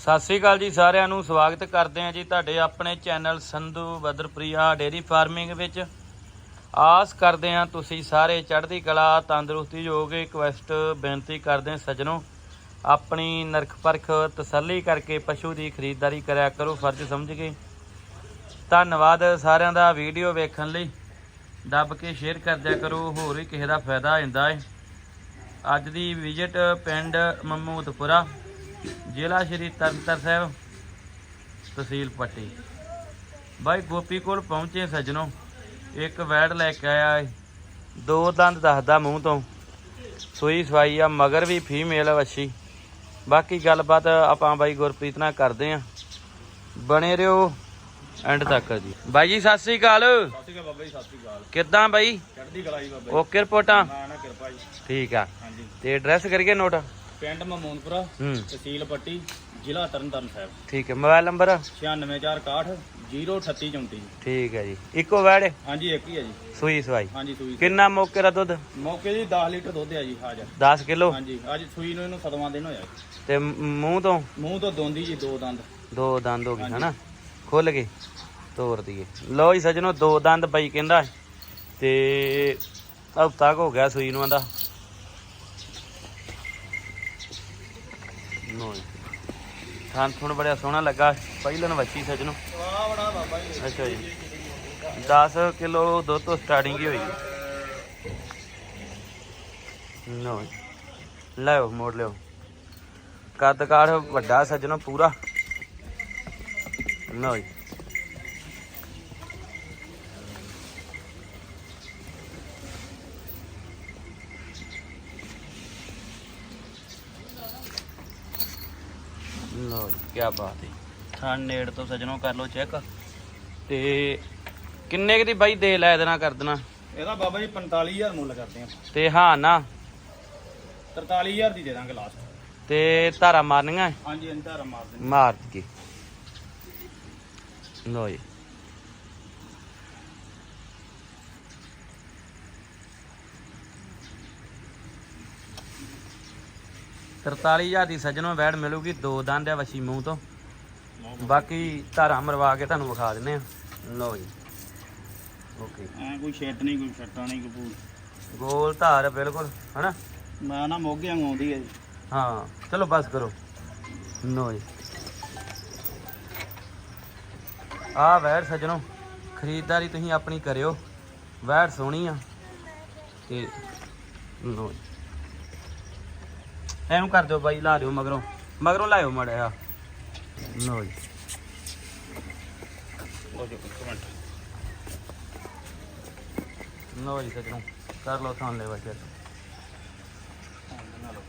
ਸਤਿ ਸ੍ਰੀ ਅਕਾਲ ਜੀ ਸਾਰਿਆਂ ਨੂੰ, ਸਵਾਗਤ ਕਰਦੇ ਹਾਂ ਜੀ ਤੁਹਾਡੇ ਆਪਣੇ channel Sandhu Badarpriya dairy farming ਵਿੱਚ। ਆਸ ਕਰਦੇ ਹਾਂ ਤੁਸੀਂ ਸਾਰੇ ਚੜ੍ਹਦੀ ਕਲਾ, ਤੰਦਰੁਸਤੀ ਯੋਗ ਰਿਕਵੈਸਟ ਬੇਨਤੀ ਕਰਦੇ ਹਾਂ ਸੱਜਣੋ, ਆਪਣੀ ਨਰਖ ਪਰਖ ਤਸੱਲੀ ਕਰਕੇ ਪਸ਼ੂ ਦੀ ਖਰੀਦਦਾਰੀ ਕਰਿਆ ਕਰੋ, ਫਰਜ਼ ਸਮਝ ਕੇ। ਧੰਨਵਾਦ ਸਾਰਿਆਂ ਦਾ ਵੀਡੀਓ ਵੇਖਣ ਲਈ। ਦੱਬ ਕੇ ਸ਼ੇਅਰ ਕਰ ਦਿਆ ਕਰੋ, ਹੋਰ ਵੀ ਕਿਸੇ ਦਾ ਫਾਇਦਾ ਹੋ ਜਾਂਦਾ ਹੈ। ਅੱਜ ਦੀ ਵਿਜ਼ਿਟ ਪਿੰਡ ਮਮੂਦਪੁਰਾ। ਜ਼ਿਲ੍ਹਾ ਸ਼੍ਰੀ ਤਰਨਤਾਰਨ ਸਾਹਿਬ ਤਹਿਸੀਲ ਪੱਟੀ। ਬਾਈ ਗੋਪੀ ਕੋਲ ਪਹੁੰਚੇ ਸੱਜਣੋ ਇੱਕ ਵੈੜ ਲੈ ਕੇ ਆਇਆ ਏ। ਦੋ ਦੰਦ ਦੱਸਦਾ ਮੂੰਹ ਤੋਂ। ਸੂਈ ਸਵਾਈ ਆ ਮਗਰ ਵੀ ਫੀਮੇਲ ਵੱਛੀ। ਬਾਕੀ ਗੱਲਬਾਤ ਆਪਾਂ ਬਾਈ ਗੁਰਪ੍ਰੀਤ ਨਾਲ ਕਰਦੇ ਆਂ। ਬਣੇ ਰਿਓ ਐਂਡ ਤੱਕ ਜੀ। ਬਾਈ ਜੀ ਸਤਿ ਸ੍ਰੀ ਅਕਾਲ। ਸਤਿ ਸ਼੍ਰੀ ਅਕਾਲ ਬਾਬਾ ਜੀ ਸਤਿ ਸ਼੍ਰੀ ਅਕਾਲ। ਕਿੱਦਾਂ ਬਾਈ? ਚੜ੍ਹਦੀ ਕਲਾ ਜੀ ਬਾਬਾ ਓਕੇ ਰਿਪੋਰਟਾਂ? ਨਾ ਨਾ ਕਿਰਪਾ ਜੀ। ਠੀਕ ਆ। ਹਾਂਜੀ। ਤੇ ਐਡਰੈਸ ਕਰੀਏ ਨੋਟ? ਪਿੰਡ ਮਮੂਨਪੁਰਾ ਹੂੰ। ਤਹਿਸੀਲ ਪੱਟੀ ਜ਼ਿਲ੍ਹਾ ਤਰਨਤਾਰਨ ਸਾਹਿਬ। ਠੀਕ ਹੈ ਮੋਬਾਈਲ ਨੰਬਰ? 96461 03834 ਠੀਕ ਹੈ ਜੀ। ਇੱਕੋ ਵੈੜ? ਹੈ? ਹਾਂਜੀ ਇੱਕ ਹੀ ਹੈ ਜੀ। ਸੂਈ ਸਵਾਈ। ਹਾਂਜੀ ਸੂਈ ਕਿੰਨਾ ਮੌਕੇ ਦਾ ਦੁੱਧ? ਮੌਕੇ ਜੀ 10 ਲੀਟਰ ਦੁੱਧ ਹੈ ਜੀ ਹਾਜ਼ਰ 10 ਕਿਲੋ? ਹਾਂਜੀ ਅੱਜ ਸੂਈ ਨੂੰ ਇਹਨੂੰ ਸਤਵਾਂ ਦਿਨ ਹੋਇਆ ਜੀ। ਤੇ ਮੂੰਹ ਤੋਂ? ਮੂੰਹ ਤੋਂ ਦੋਂਦੀ ਜੀ ਦੋ ਦੰਦ। ਦੋ ਦੰਦ ਹੋ ਗਏ। ਹਨਾ? ਖੁੱਲ ਗਏ ਤੋੜ ਦਈਏ। ਲਓ ਜੀ ਸੱਜਣੋ ਦੋ ਦੰਦ ਪਈ ਕਹਿੰਦਾ। ਤੇ ਹਫਤਾ ਕੁ ਹੋ ਗਿਆ ਸੂਈ ਨੂੰ ਆਂਦਾ। ਨੋ ਥਾਂ ਥੁਣ ਬੜਾ ਸੋਹਣਾ ਲੱਗਾ, ਪਹਿਲਨ ਵੱਛੀ ਸੱਜਣੋ। ਵਾਹ ਬੜਾ ਬਾਬਾ ਜੀ ਅੱਛਾ ਜੀ। 10 ਕਿਲੋ ਦੁੱਧ ਤੋਂ ਸਟਾਰਟਿੰਗ ਹੀ ਹੋਈ ਨੋ ਲਿਓ ਮੋੜ ਲਿਓ ਕੱਦ ਕਾਠ ਵੱਡਾ ਸੱਜਣੋ ਪੂਰਾ। ਲਓ ਜੀ। ਜੀ ਕੀ ਬਾਤ ਹੈ ਥਾਂ ਨੇੜ ਤੋਂ ਸੱਜਣੋ ਕਰ ਲਓ ਚੈੱਕ। ਤੇ ਕਿੰਨੇ ਕੁ ਦੀ ਬਾਈ ਦੇ ਲੈ ਦੇਣਾ ਕਰ ਦੇਣਾ? ਇਹਦਾ ਬਾਬਾ ਜੀ 45000 ਮੁੱਲ ਕਰਦੇ ਆ। ਤੇ ਹਾਂ ਨਾ। 43000 ਦੀ ਦੇ ਦਾਂਗੇ ਲਾਸਟ ਤੇ ਧਾਰਾ ਮਾਰਨੀਆਂ? ਹਾਂਜੀ ਅੰਧਾਰਾ ਮਾਰ ਦਿੰਦੇ ਮਾਰ ਕੇ ਲੋ ਜੀ। ਤਰਤਾਲੀ ਹਜ਼ਾਰ ਦੀ ਸੱਜਣੋਂ ਵੈੜ ਮਿਲੂਗੀ ਦੋ ਦੰਦ ਆ ਵਸ਼ੀ ਮੂੰਹ ਤੋਂ। ਬਾਕੀ ਧਾਰਾ ਮਰਵਾ ਕੇ ਤੁਹਾਨੂੰ ਵਿਖਾ ਦਿੰਨੇ ਆ ਲੋ ਜੀ। ਓਕੇ ਐ ਕੋਈ ਛੇਟ ਨਹੀਂ ਕੋਈ ਛੱਟਾ ਨਹੀਂ ਭੂਤ। ਗੋਲ ਧਾਰ ਬਿਲਕੁਲ ਹਨਾ? ਮੈਂ ਨਾ ਮੋਗੇ ਆਉਂਦੀ ਹੈ ਹਾਂ ਚਲੋ ਬਸ ਕਰੋ। ਨੋ ਜੀ। ਆ ਵੈੜ ਸੱਜਣੋ ਖਰੀਦਦਾਰੀ ਤੁਸੀਂ ਆਪਣੀ ਕਰਿਓ। ਵੈੜ ਸੋਹਣੀ ਆ। ਤੇ ਲੋ ਜੀ। ਐਨੂੰ ਕਰ ਦਿਓ ਬਾਈ ਲਾ ਦਿਓ ਮਗਰੋਂ। ਮਗਰੋਂ ਲਾਇਓ ਮੜਿਆ ਲੋ ਜੀ। ਲੋ ਜੀ ਸੱਜਣੋ। ਕਰ ਲਓ ਥਾਂ ਲੈ ਬਣਾ ਲਓ।